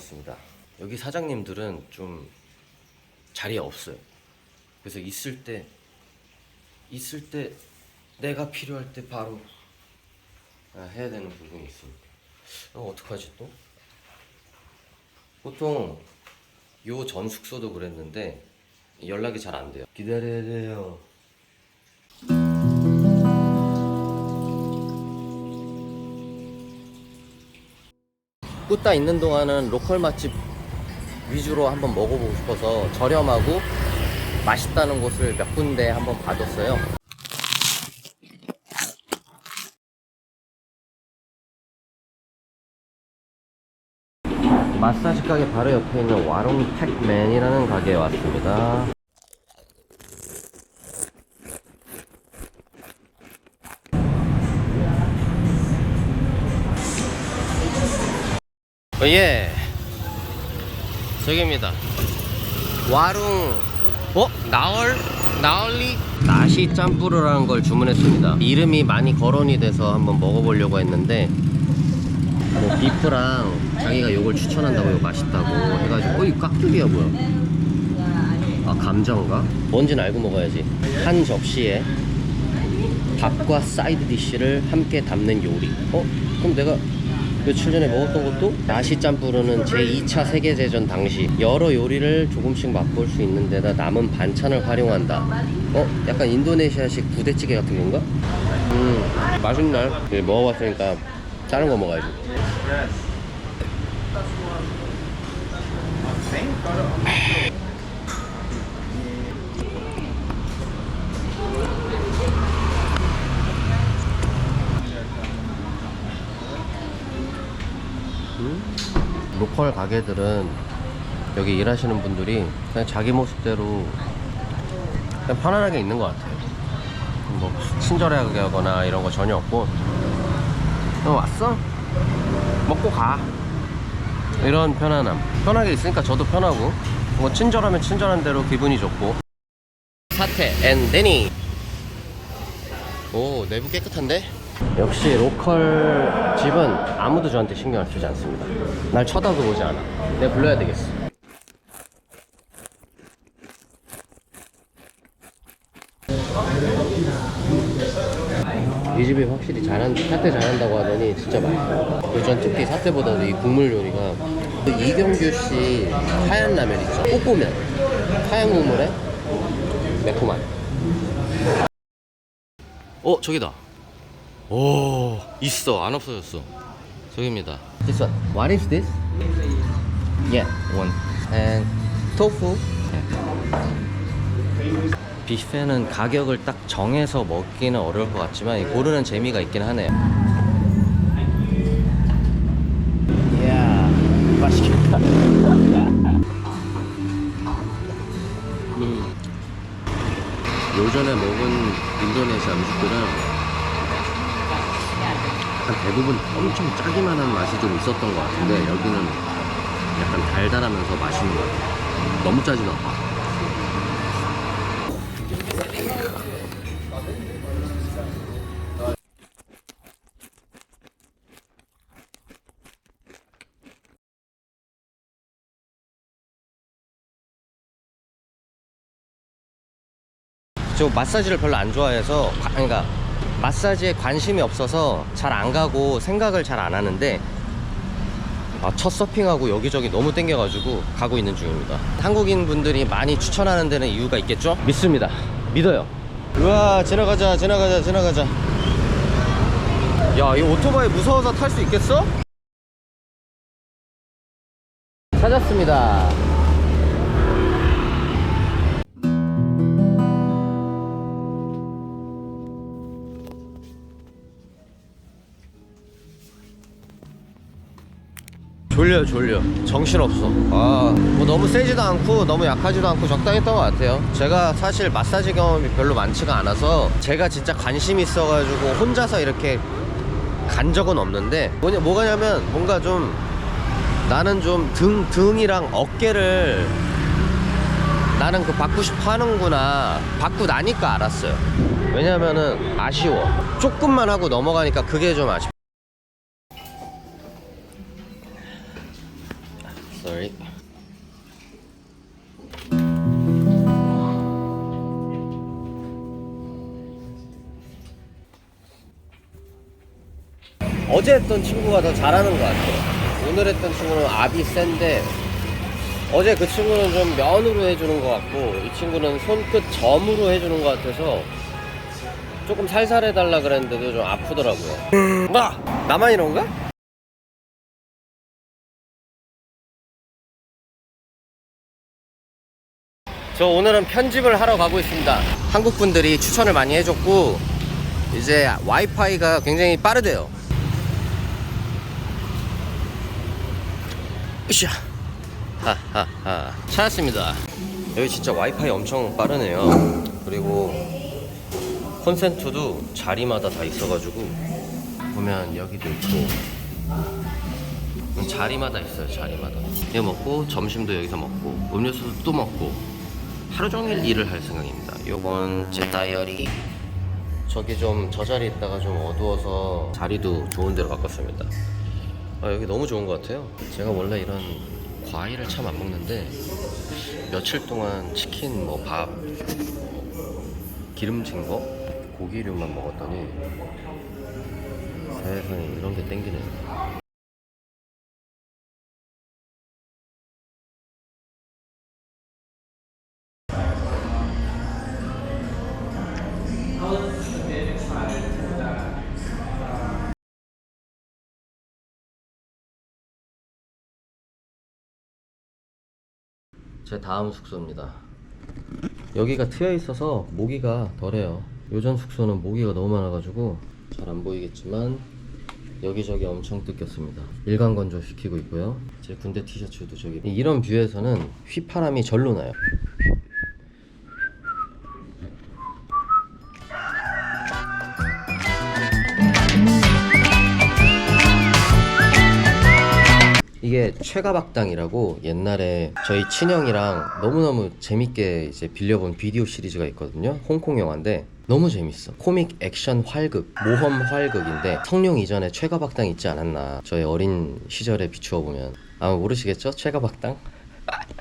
반갑습니다. 여기 사장님들은 좀 자리에 없어요. 그래서 있을 때 있을 때 내가 필요할 때 바로 아, 해야 되는 부분이 있습니다. 어, 어떡하지 또? 보통 요 전 숙소도 그랬는데 연락이 잘 안 돼요. 기다려야 돼요. 꾸따 있는 동안은 로컬 맛집 위주로 한번 먹어보고 싶어서 저렴하고 맛있다는 곳을 몇 군데 한번 봐뒀어요. 마사지 가게 바로 옆에 있는 와롱 팩맨이라는 가게에 왔습니다. 예. 저기입니다. 와룽, 어? 나얼? 나얼리? 나시 짬뿌르라는 걸 주문했습니다. 이름이 많이 거론이 돼서 한번 먹어보려고 했는데, 뭐, 비프랑 자기가 요걸 추천한다고 맛있다고 해가지고, 어, 이 깍두기야, 뭐야? 아, 감자인가? 뭔지는 알고 먹어야지. 한 접시에 밥과 사이드 디쉬를 함께 담는 요리. 어? 그럼 내가 며칠 전에 먹었던 것도 나시 짬뿌르는 제2차 세계대전 당시 여러 요리를 조금씩 맛볼 수 있는 데다 남은 반찬을 활용한다. 어? 약간 인도네시아식 부대찌개 같은 건가? 음, 맛있네. 네, 먹어봤으니까 다른 거 먹어야지. 로컬 가게들은 여기 일하시는 분들이 그냥 자기 모습대로 그냥 편안하게 있는 것 같아요. 뭐 친절하게 하거나 이런 거 전혀 없고 너 왔어? 먹고 가. 이런 편안함. 편하게 있으니까 저도 편하고 뭐 친절하면 친절한 대로 기분이 좋고 사태 앤 데니 오 내부 깨끗한데? 역시 로컬 집은 아무도 저한테 신경을 쓰지 않습니다. 날 쳐다도 보지 않아. 내가 불러야 되겠어. 이 집이 확실히 잘한 사태 잘한다고 하더니 진짜 맛있어요 그리고 전 특히 사태보다도 이 국물 요리가 그 이경규 씨 하얀 라면 있죠? 꼬꼬면. 하얀 국물에 매콤한. 어 저기다 오 있어. 안 없어졌어. 저기입니다. This one. What is this? Yeah one. And tofu? 뷔페는 가격을 딱 정해서 먹기는 어려울 것 같지만 이 고르는 재미가 있긴 하네요. 이야 맛있겠다. 음. 요전에 먹은 인도네시아 음식들은 약간 대부분 엄청 짜기만 한 맛이 좀 있었던 것 같은데 여기는 약간 달달하면서 맛있는 것 같아요. 너무 짜지도 않고 저 마사지를 별로 안 좋아해서 과- 그러니까 마사지에 관심이 없어서 잘 안 가고 생각을 잘 안 하는데 아, 첫 서핑하고 여기저기 너무 땡겨가지고 가고 있는 중입니다. 한국인 분들이 많이 추천하는 데는 이유가 있겠죠? 믿습니다. 믿어요. 우와 지나가자 지나가자 지나가자. 야이 오토바이 무서워서 탈 수 있겠어? 찾았습니다. 졸려 졸려. 정신없어. 아 뭐 너무 세지도 않고 너무 약하지도 않고 적당했던 것 같아요. 제가 사실 마사지 경험이 별로 많지가 않아서 제가 진짜 관심 있어가지고 혼자서 이렇게 간 적은 없는데 뭐냐 뭐가냐면 뭔가 좀 나는 좀 등 등이랑 어깨를 나는 그 받고 싶어 하는구나. 받고 나니까 알았어요. 왜냐면은 아쉬워. 조금만 하고 넘어가니까 그게 좀 아쉽 Sorry. 어제 했던 친구가 더 잘하는 것 같아요. 오늘 했던 친구는 압이 센데 어제 그 친구는 좀 면으로 해주는 것 같고 이 친구는 손끝 점으로 해주는 것 같아서 조금 살살 해달라 그랬는데도 좀 아프더라고요. 나 나만 이런가? 저 오늘은 편집을 하러 가고 있습니다. 한국 분들이 추천을 많이 해줬고 이제 와이파이가 굉장히 빠르대요. 으쌰. 하하하. 찾았습니다. 여기 진짜 와이파이 엄청 빠르네요. 그리고 콘센트도 자리마다 다 있어가지고 보면 여기도 있고 자리마다 있어요. 자리마다. 이거 먹고 점심도 여기서 먹고 음료수도 또 먹고 하루 종일 일을 할 생각입니다. 요건 제 다이어리. 저기 좀 저 자리 있다가 좀 어두워서 자리도 좋은 데로 바꿨습니다. 아, 여기 너무 좋은 것 같아요. 제가 원래 이런 과일을 참 안 먹는데 며칠 동안 치킨, 뭐 밥, 기름진 거, 고기류만 먹었더니 세상에 이런 게 땡기네요. 제 다음 숙소입니다. 여기가 트여 있어서 모기가 덜해요. 요전 숙소는 모기가 너무 많아가지고 잘 안 보이겠지만 여기저기 엄청 뜯겼습니다. 일광 건조 시키고 있고요. 제 군대 티셔츠도 저기. 이런 뷰에서는 휘파람이 절로 나요. 이게 최가박당이라고 옛날에 저희 친형이랑 너무너무 재밌게 이제 빌려본 비디오 시리즈가 있거든요. 홍콩 영화인데 너무 재밌어. 코믹 액션 활극, 모험 활극인데 성룡 이전에 최가박당 있지 않았나. 저의 어린 시절에 비추어 보면 아마 모르시겠죠? 최가박당?